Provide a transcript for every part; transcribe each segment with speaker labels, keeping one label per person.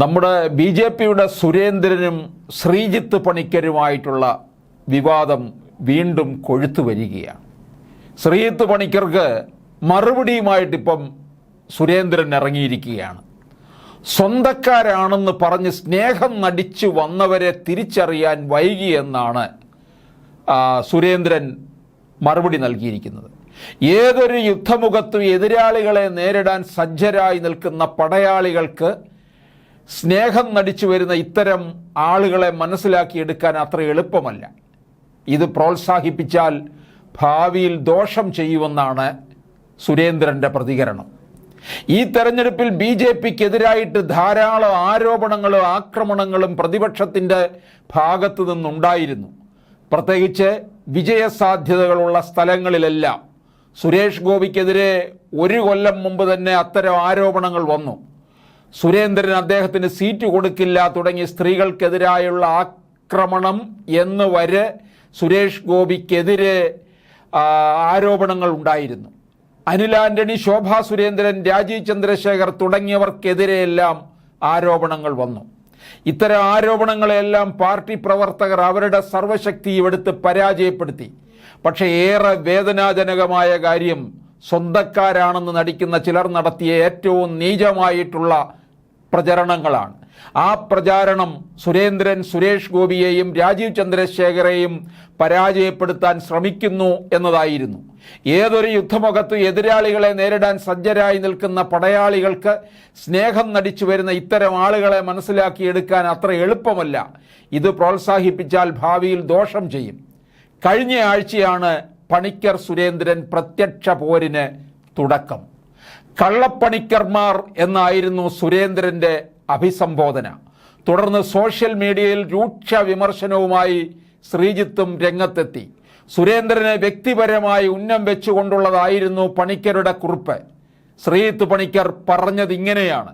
Speaker 1: നമ്മുടെ B J പിയുടെ സുരേന്ദ്രനും ശ്രീജിത്ത് പണിക്കരുമായിട്ടുള്ള വിവാദം വീണ്ടും കൊഴുത്തു വരികയാണ്. ശ്രീജിത്ത് പണിക്കർക്ക് മറുപടിയുമായിട്ടിപ്പം സുരേന്ദ്രൻ ഇറങ്ങിയിരിക്കുകയാണ്. സ്വന്തക്കാരാണെന്ന് പറഞ്ഞ് സ്നേഹം നടിച്ചു വന്നവരെ തിരിച്ചറിയാൻ വൈകിയെന്നാണ് സുരേന്ദ്രൻ മറുപടി നൽകിയിരിക്കുന്നത്. ഏതൊരു യുദ്ധമുഖത്തും എതിരാളികളെ നേരിടാൻ സജ്ജരായി നിൽക്കുന്ന പടയാളികൾക്ക് സ്നേഹം നടിച്ചു വരുന്ന ഇത്തരം ആളുകളെ മനസ്സിലാക്കിയെടുക്കാൻ അത്ര എളുപ്പമല്ല. ഇത് പ്രോത്സാഹിപ്പിച്ചാൽ ഭാവിയിൽ ദോഷം ചെയ്യുമെന്നാണ് സുരേന്ദ്രന്റെ പ്രതികരണം. ഈ തെരഞ്ഞെടുപ്പിൽ ബി ജെ പിക്കെതിരായിട്ട് ധാരാളം ആരോപണങ്ങളും ആക്രമണങ്ങളും പ്രതിപക്ഷത്തിന്റെ ഭാഗത്തു നിന്നുണ്ടായിരുന്നു. പ്രത്യേകിച്ച് വിജയസാധ്യതകളുള്ള സ്ഥലങ്ങളിലെല്ലാം സുരേഷ് ഗോപിക്കെതിരെ ഒരു കൊല്ലം മുമ്പ് തന്നെ അത്തരം ആരോപണങ്ങൾ വന്നു. സുരേന്ദ്രൻ അദ്ദേഹത്തിന് സീറ്റ് കൊടുക്കില്ല. തുടങ്ങി സ്ത്രീകൾക്കെതിരായുള്ള ആക്രമണം എന്ന് വരെ സുരേഷ് ഗോപിക്കെതിരെ ആരോപണങ്ങൾ ഉണ്ടായിരുന്നു. അനിൽ ആന്റണി ശോഭ സുരേന്ദ്രൻ രാജീവ് ചന്ദ്രശേഖർ തുടങ്ങിയവർക്കെതിരെയെല്ലാം ആരോപണങ്ങൾ വന്നു. ഇത്തരം ആരോപണങ്ങളെല്ലാം പാർട്ടി പ്രവർത്തകർ അവരുടെ സർവശക്തിയും എടുത്ത് പരാജയപ്പെടുത്തി. പക്ഷേ ഏറെ വേദനാജനകമായ കാര്യം സ്വന്തക്കാരാണെന്ന് നടിക്കുന്ന ചിലർ നടത്തിയ ഏറ്റവും നീചമായിട്ടുള്ള പ്രചരണങ്ങളാണ്. ആ പ്രചാരണം സുരേന്ദ്രൻ സുരേഷ് ഗോപിയെയും രാജീവ് ചന്ദ്രശേഖരെയും പരാജയപ്പെടുത്താൻ ശ്രമിക്കുന്നു എന്നതായിരുന്നു. ഏതൊരു യുദ്ധമുഖത്ത് എതിരാളികളെ നേരിടാൻ സജ്ജരായി നിൽക്കുന്ന പടയാളികൾക്ക് സ്നേഹം നടിച്ചു വരുന്ന ഇത്തരം ആളുകളെ മനസ്സിലാക്കിയെടുക്കാൻ അത്ര എളുപ്പമല്ല. ഇത് പ്രോത്സാഹിപ്പിച്ചാൽ ഭാവിയിൽ ദോഷം ചെയ്യും. കഴിഞ്ഞ ആഴ്ചയാണ് പണിക്കർ സുരേന്ദ്രൻ പ്രത്യക്ഷ പോരിന് തുടക്കം. കള്ളപ്പണിക്കർമാർ എന്നായിരുന്നു സുരേന്ദ്രന്റെ അഭിസംബോധന. തുടർന്ന് സോഷ്യൽ മീഡിയയിൽ രൂക്ഷ വിമർശനവുമായി ശ്രീജിത്തും രംഗത്തെത്തി. സുരേന്ദ്രനെ വ്യക്തിപരമായി ഉന്നം വെച്ചുകൊണ്ടുള്ളതായിരുന്നു പണിക്കരുടെ കുറിപ്പ്. ശ്രീജിത്ത് പണിക്കർ പറഞ്ഞത് ഇങ്ങനെയാണ്.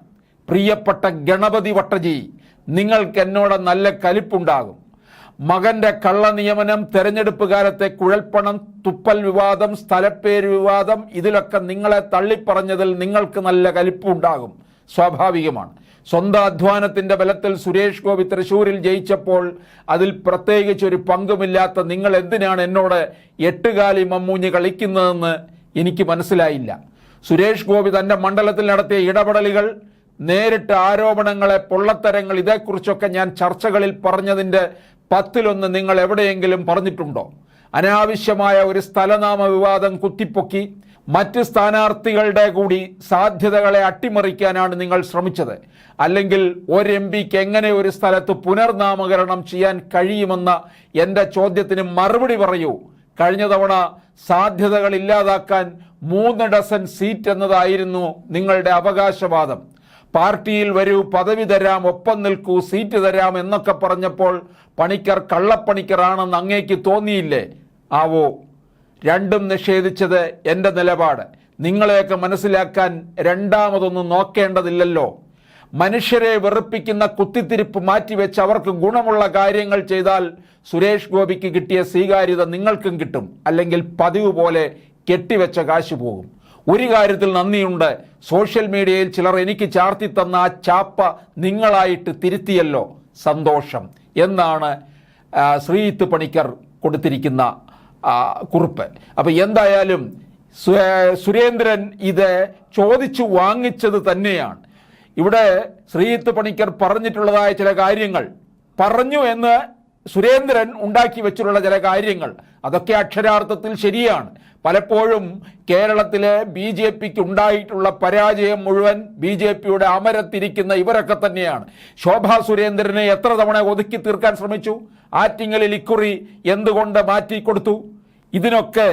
Speaker 1: പ്രിയപ്പെട്ട ഗണപതി വട്ടജി നിങ്ങൾക്ക് എന്നോട് നല്ല കലിപ്പുണ്ടാകും. മകന്റെ കള്ള നിയമനം തെരഞ്ഞെടുപ്പ് കാലത്തെ കുഴൽപ്പണം തുപ്പൽ വിവാദം സ്ഥലപ്പേര് വിവാദം ഇതിലൊക്കെ നിങ്ങളെ തള്ളിപ്പറഞ്ഞതിൽ നിങ്ങൾക്ക് നല്ല കലിപ്പുണ്ടാകും. സ്വാഭാവികമാണ്. സ്വന്തം അധ്വാനത്തിന്റെ ബലത്തിൽ സുരേഷ് ഗോപി തൃശൂരിൽ ജയിച്ചപ്പോൾ അതിൽ പ്രത്യേകിച്ച് ഒരു പങ്കുമില്ലാത്ത നിങ്ങൾ എന്തിനാണ് എന്നോട് എട്ടുകാലി മമ്മൂഞ്ഞ് കളിക്കുന്നതെന്ന് എനിക്ക് മനസ്സിലായില്ല. സുരേഷ് ഗോപി തന്റെ മണ്ഡലത്തിൽ നടത്തിയ ഇടപെടലുകൾ നേരിട്ട് ആരോപണങ്ങളെ പൊള്ളത്തരങ്ങൾ ഇതേക്കുറിച്ചൊക്കെ ഞാൻ ചർച്ചകളിൽ പറഞ്ഞതിന്റെ പത്തിലൊന്ന് നിങ്ങൾ എവിടെയെങ്കിലും പറഞ്ഞിട്ടുണ്ടോ? അനാവശ്യമായ ഒരു സ്ഥലനാമ വിവാദം കുത്തിപ്പൊക്കി മറ്റ് സ്ഥാനാർത്ഥികളുടെ കൂടി സാധ്യതകളെ അട്ടിമറിക്കാനാണ് നിങ്ങൾ ശ്രമിച്ചത്. അല്ലെങ്കിൽ ഒരു എം പിക്ക് എങ്ങനെ ഒരു സ്ഥലത്ത് പുനർനാമകരണം ചെയ്യാൻ കഴിയുമെന്ന എന്റെ ചോദ്യത്തിന് മറുപടി പറയൂ. കഴിഞ്ഞ തവണ സാധ്യതകൾ ഇല്ലാതാക്കാൻ മൂന്ന് ഡസൻ സീറ്റ് എന്നതായിരുന്നു നിങ്ങളുടെ അവകാശവാദം. പാർട്ടിയിൽ വരൂ പദവി തരാം ഒപ്പം നിൽക്കൂ സീറ്റ് തരാം എന്നൊക്കെ പറഞ്ഞപ്പോൾ പണിക്കർ കള്ളപ്പണിക്കറാണെന്ന് അങ്ങേക്ക് തോന്നിയില്ലേ? ആവോ രണ്ടും നിഷേധിച്ചത് എന്റെ നിലപാട്. നിങ്ങളെയൊക്കെ മനസ്സിലാക്കാൻ രണ്ടാമതൊന്നും നോക്കേണ്ടതില്ലല്ലോ. മനുഷ്യരെ വെറുപ്പിക്കുന്ന കുത്തിത്തിരിപ്പ് മാറ്റിവെച്ച് അവർക്ക് ഗുണമുള്ള കാര്യങ്ങൾ ചെയ്താൽ സുരേഷ് ഗോപിക്ക് കിട്ടിയ സ്വീകാര്യത നിങ്ങൾക്കും കിട്ടും. അല്ലെങ്കിൽ പതിവ് പോലെ കെട്ടിവെച്ച കാശ് പോകും. ഒരു കാര്യത്തിൽ നന്ദിയുണ്ട്. സോഷ്യൽ മീഡിയയിൽ ചിലർ എനിക്ക് ചാർത്തി തന്ന ആ ചാപ്പ നിങ്ങളായിട്ട് തിരുത്തിയല്ലോ. സന്തോഷം. എന്നാണ് ശ്രീത്ത് പണിക്കർ കൊടുത്തിരിക്കുന്ന കുറിപ്പ്. അപ്പോൾ എന്തായാലും സുരേന്ദ്രൻ ഇത് ചോദിച്ചു വാങ്ങിച്ചത് തന്നെയാണ്. ഇവിടെ ശ്രീത്ത് പണിക്കർ പറഞ്ഞിട്ടുള്ളതായ ചില കാര്യങ്ങൾ പറഞ്ഞു എന്ന് സുരേന്ദ്രൻ ഉണ്ടാക്കി വെച്ചിട്ടുള്ള ചില കാര്യങ്ങൾ. അതൊക്കെ അക്ഷരാർത്ഥത്തിൽ ശരിയാണ്. പലപ്പോഴും കേരളത്തിലെ ബി ജെ പിക്ക് ഉണ്ടായിട്ടുള്ള പരാജയം മുഴുവൻ ബി ജെ പിയുടെ അമരത്തിരിക്കുന്ന ഇവരൊക്കെ തന്നെയാണ്. ശോഭാ സുരേന്ദ്രനെ എത്ര തവണ ഒതുക്കി തീർക്കാൻ ശ്രമിച്ചു? ആറ്റിങ്ങലിൽ ഇക്കുറി എന്തുകൊണ്ട് മാറ്റിക്കൊടുത്തു ഇതിനൊക്കെ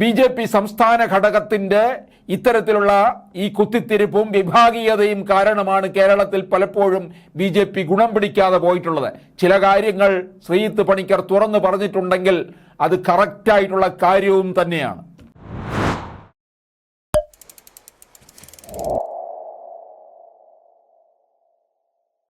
Speaker 1: ബി ജെ പി സംസ്ഥാന ഘടകത്തിന്റെ ഇത്തരത്തിലുള്ള ഈ കുത്തിത്തിരിപ്പും വിഭാഗീയതയും കാരണമാണ് കേരളത്തിൽ പലപ്പോഴും ബി ജെ പി ഗുണം പിടിക്കാതെ പോയിട്ടുള്ളത്. ചില കാര്യങ്ങൾ ശ്രീജിത്ത് പണിക്കർ തുറന്നു പറഞ്ഞിട്ടുണ്ടെങ്കിൽ അത് കറക്റ്റായിട്ടുള്ള കാര്യവും തന്നെയാണ്.